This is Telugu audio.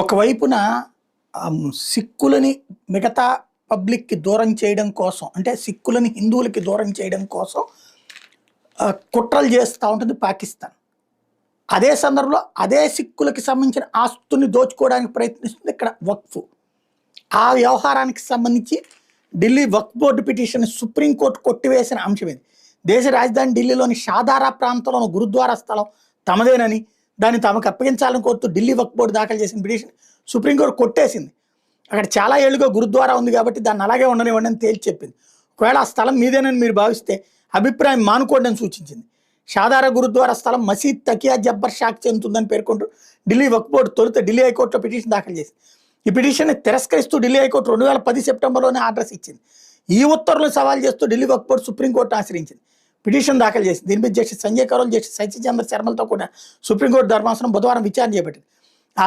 ఒకవైపున సిక్కులని మిగతా పబ్లిక్కి దూరం చేయడం కోసం అంటే సిక్కులని హిందువులకి దూరం చేయడం కోసం కుట్రలు చేస్తూ ఉంటుంది పాకిస్తాన్. అదే సందర్భంలో అదే సిక్కులకి సంబంధించిన ఆస్తుని దోచుకోవడానికి ప్రయత్నిస్తుంది ఇక్కడ వక్ఫ్. ఆ వ్యవహారానికి సంబంధించి Delhi Waqf board petition supreme court కొట్టివేసిన అంశం ఇది. దేశ రాజధాని ఢిల్లీలోని షాదారా ప్రాంతంలో గురుద్వారా స్థలం తమదేనని దాన్ని తమకు అప్పగించాలని కోరుతూ ఢిల్లీ వక్ఫ్ బోర్డు దాఖలు చేసిన పిటిషన్ సుప్రీంకోర్టు కొట్టేసింది. అక్కడ చాలా ఏళ్ళుగా గురుద్వారా ఉంది కాబట్టి దాన్ని అలాగే ఉండనివ్వండి అని తేల్చి చెప్పింది. ఒకవేళ ఆ స్థలం మీదేనని మీరు భావిస్తే అభిప్రాయం మానుకోండి అని సూచించింది. షాదార గురుద్వారా స్థలం మసీద్ తకియా జబ్బర్ షాక్ చెందుతుందని పేర్కొంటూ ఢిల్లీ వక్ఫ్ బోర్డు తొలుత ఢిల్లీ హైకోర్టులో పిటిషన్ దాఖలు చేసింది. ఈ పిటిషన్ని తిరస్కరిస్తూ ఢిల్లీ హైకోర్టు రెండు వేల పది సెప్టెంబర్లోనే ఆర్డర్స్ ఇచ్చింది. ఈ ఉత్తర్వులు సవాల్ చేస్తూ Delhi Waqf board supreme court ఆశ్రయించింది. Petition దాఖలు చేసింది దీనిపై జస్టిస్ సంజయ్ కరోల్ జస్టిస్ సత్యచంద్ర శర్మలతో కూడిన సుప్రీంకోర్టు ధర్మాసనం బుధవారం విచారణ చేపట్టింది. ఆ